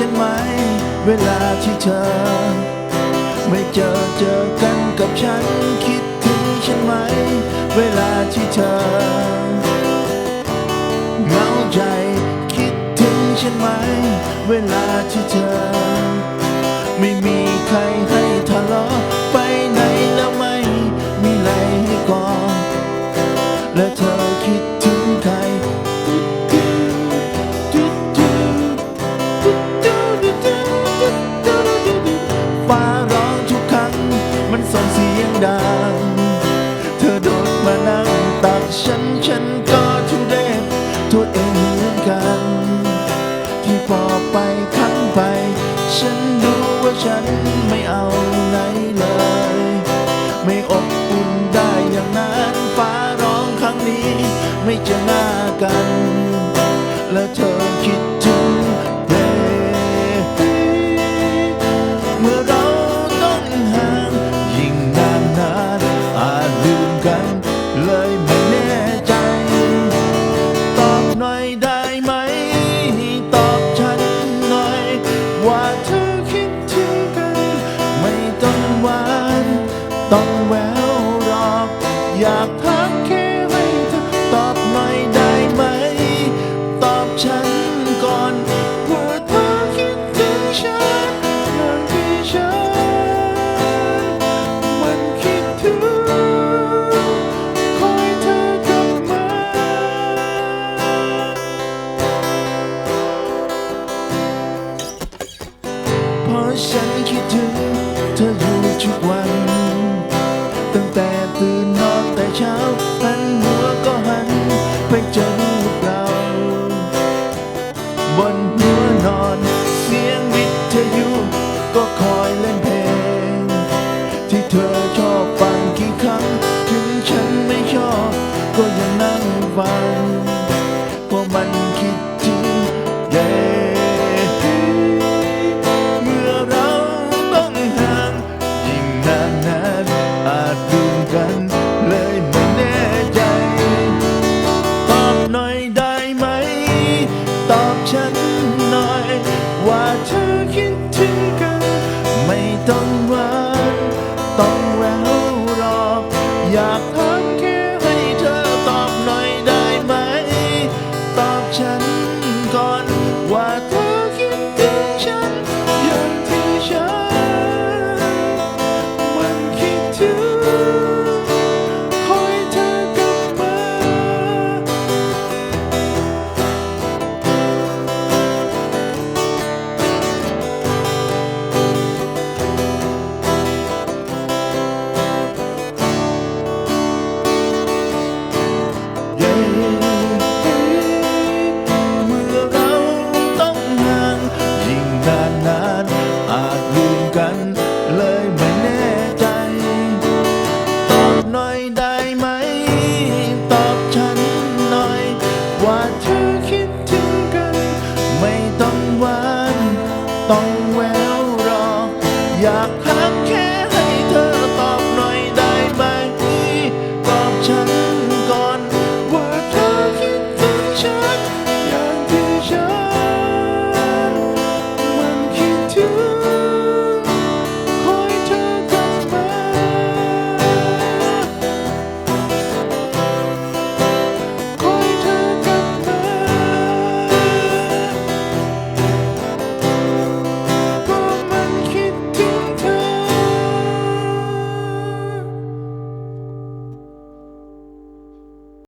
ฉันไหม เวลาที่เธอ ไม่เจอเจอกันกับฉันคิดถึงฉันไหม เวลาที่เธอเหงาใจคิดถึงฉันไหม เวลาที่เธอ ไม่มีใครให้ทะเลาะ ฉันรู้ว่าฉันไม่เอาไหนเลย ไม่อบอุ่นได้อย่างนั้นฟ้าร้องครั้งนี้ ไม่เจอหน้ากัน แล้วเธอ ต้องแววรออยากพักแค่ให้เธอตอบหน่อยได้ไหม ตอบฉันก่อนว่าเธอคิดถึงฉันอย่างที่ฉัน มันคิดถึงคอยเธอกลับมา เพราะฉันคิดถึงเธออยู่ทุกวัน ก็คอยเล่นเพลง ที่เธอชอบฟังกี่ครั้ง ถึงฉันไม่ชอบ ก็ยังนั่งฟังเพราะมันคิดถึงเดเมื่อเราต้องห่าง ยิ่งนานนานอาจลืมกัน เลยไม่แน่ใจ ตอบหน่อยได้ไหม ตอบฉัน